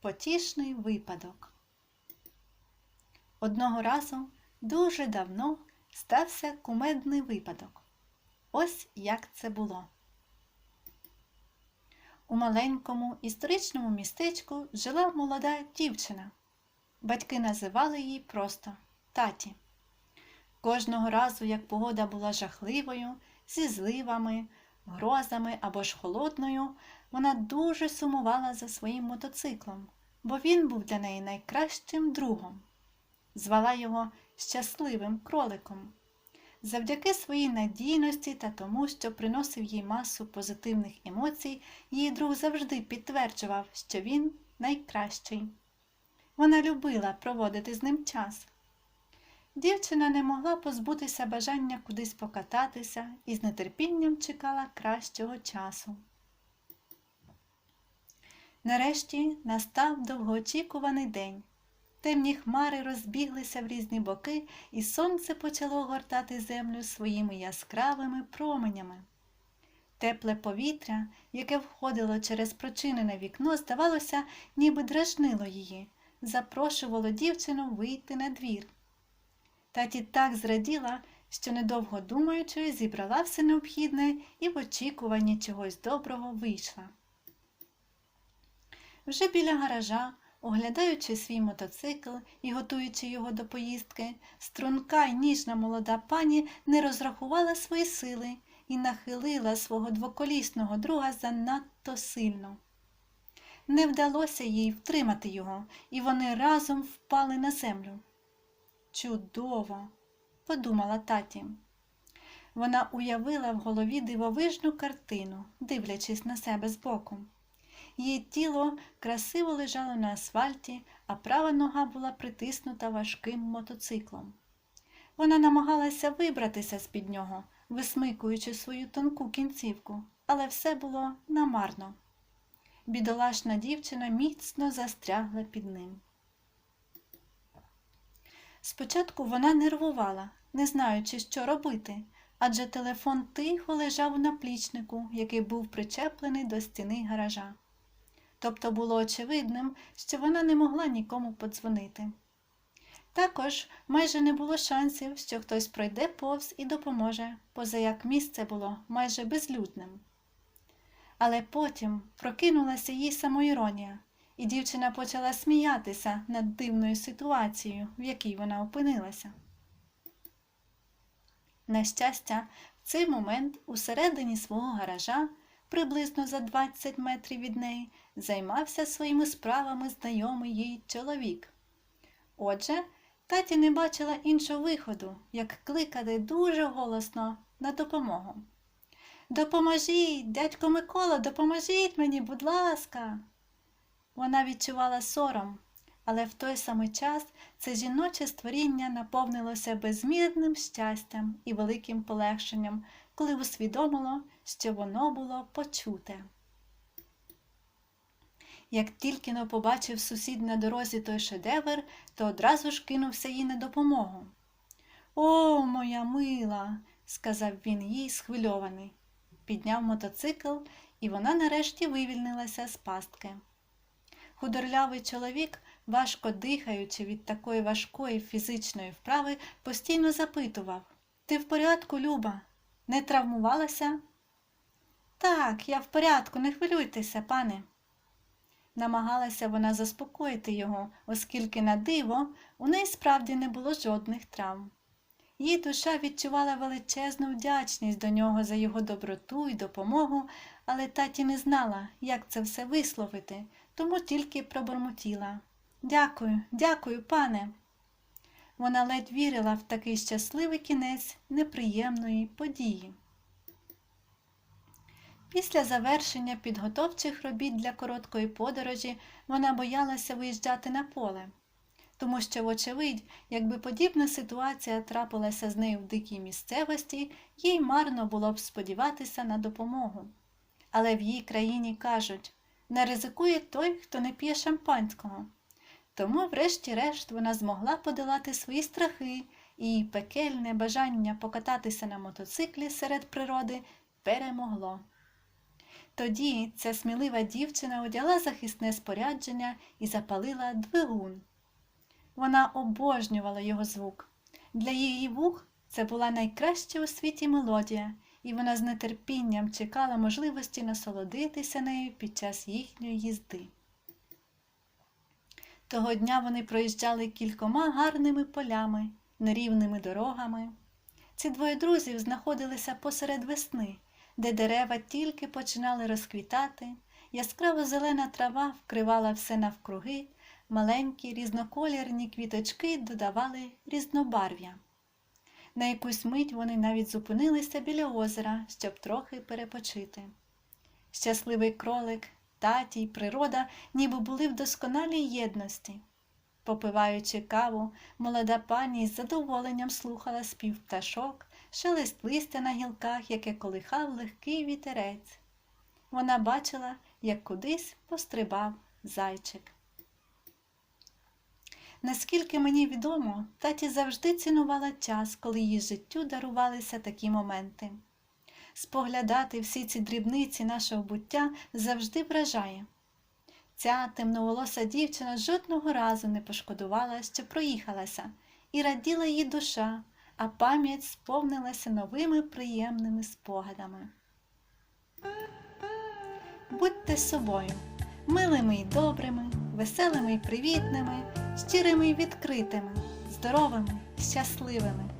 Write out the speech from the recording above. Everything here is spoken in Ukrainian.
Потішний випадок. Одного разу дуже давно стався кумедний випадок. Ось як це було. У маленькому історичному містечку жила молода дівчина. Батьки називали її просто таті. Кожного разу, як погода була жахливою, зі зливами, грозами або ж холодною, вона дуже сумувала за своїм мотоциклом, бо він був для неї найкращим другом. Звала його щасливим кроликом. Завдяки своїй надійності та тому, що приносив їй масу позитивних емоцій, її друг завжди підтверджував, що він найкращий. Вона любила проводити з ним час. Дівчина не могла позбутися бажання кудись покататися і з нетерпінням чекала кращого часу. Нарешті настав довгоочікуваний день. Темні хмари розбіглися в різні боки, і сонце почало гортати землю своїми яскравими променями. Тепле повітря, яке входило через прочинене вікно, здавалося, ніби дражнило її, запрошувало дівчину вийти на двір. Таті так зраділа, що, недовго думаючи, зібрала все необхідне і в очікуванні чогось доброго вийшла. Вже біля гаража, оглядаючи свій мотоцикл і готуючи його до поїздки, струнка й ніжна молода пані не розрахувала свої сили і нахилила свого двоколісного друга занадто сильно. Не вдалося їй втримати його, і вони разом впали на землю. Чудово, подумала таті. Вона уявила в голові дивовижну картину, дивлячись на себе збоку. Її тіло красиво лежало на асфальті, а права нога була притиснута важким мотоциклом. Вона намагалася вибратися з під нього, висмикуючи свою тонку кінцівку, але все було намарно. Бідолашна дівчина міцно застрягла під ним. Спочатку вона нервувала, не знаючи, що робити, адже телефон тихо лежав у наплічнику, який був причеплений до стіни гаража. Тобто було очевидним, що вона не могла нікому подзвонити. Також майже не було шансів, що хтось пройде повз і допоможе, поза як місце було майже безлюдним. Але потім прокинулася їй самоіронія, і дівчина почала сміятися над дивною ситуацією, в якій вона опинилася. На щастя, в цей момент усередині свого гаража, приблизно за 20 метрів від неї, займався своїми справами знайомий їй чоловік. Отже, таті не бачила іншого виходу, як кликати дуже голосно на допомогу. Допоможіть, дядько Микола, допоможіть мені, будь ласка. Вона відчувала сором, але в той самий час це жіноче створіння наповнилося безмірним щастям і великим полегшенням, коли усвідомило, що воно було почуте. Як тільки но побачив сусід на дорозі той шедевр, то одразу ж кинувся їй на допомогу. О, моя мила, сказав він їй схвильований. Підняв мотоцикл, і вона нарешті вивільнилася з пастки. Худорлявий чоловік, важко дихаючи від такої важкої фізичної вправи, постійно запитував Ти в порядку, Люба? Не травмувалася? Так, я в порядку, не хвилюйтеся, пане. Намагалася вона заспокоїти його, оскільки на диво у неї справді не було жодних травм. Її душа відчувала величезну вдячність до нього за його доброту і допомогу, але таті не знала, як це все висловити, тому тільки пробормотіла. Дякую, дякую, пане. Вона ледь вірила в такий щасливий кінець неприємної події. Після завершення підготовчих робіт для короткої подорожі вона боялася виїжджати на поле, тому що, вочевидь, якби подібна ситуація трапилася з нею в дикій місцевості, їй марно було б сподіватися на допомогу. Але в її країні кажуть не ризикує той, хто не п'є шампанського. Тому, врешті-решт, вона змогла подолати свої страхи і пекельне бажання покататися на мотоциклі серед природи перемогло. Тоді ця смілива дівчина одягла захисне спорядження і запалила двигун. Вона обожнювала його звук. Для її вух це була найкраща у світі мелодія, і вона з нетерпінням чекала можливості насолодитися нею під час їхньої їзди. Того дня вони проїжджали кількома гарними полями, нерівними дорогами. Ці двоє друзів знаходилися посеред весни, де дерева тільки починали розквітати, яскраво зелена трава вкривала все навкруги, маленькі різноколірні квіточки додавали різнобарв'я. На якусь мить вони навіть зупинилися біля озера, щоб трохи перепочити. Щасливий кролик, таті й природа ніби були в досконалій єдності. Попиваючи каву, молода пані з задоволенням слухала спів пташок, шелест листя на гілках, яке колихав легкий вітерець. Вона бачила, як кудись пострибав зайчик. Наскільки мені відомо, таті завжди цінувала час, коли її життю дарувалися такі моменти. Споглядати всі ці дрібниці нашого буття завжди вражає. Ця темноволоса дівчина жодного разу не пошкодувала, що проїхалася, і раділа її душа, а пам'ять сповнилася новими приємними спогадами. Будьте собою, милими й добрими, веселими й привітними, щирими й відкритими, здоровими, щасливими.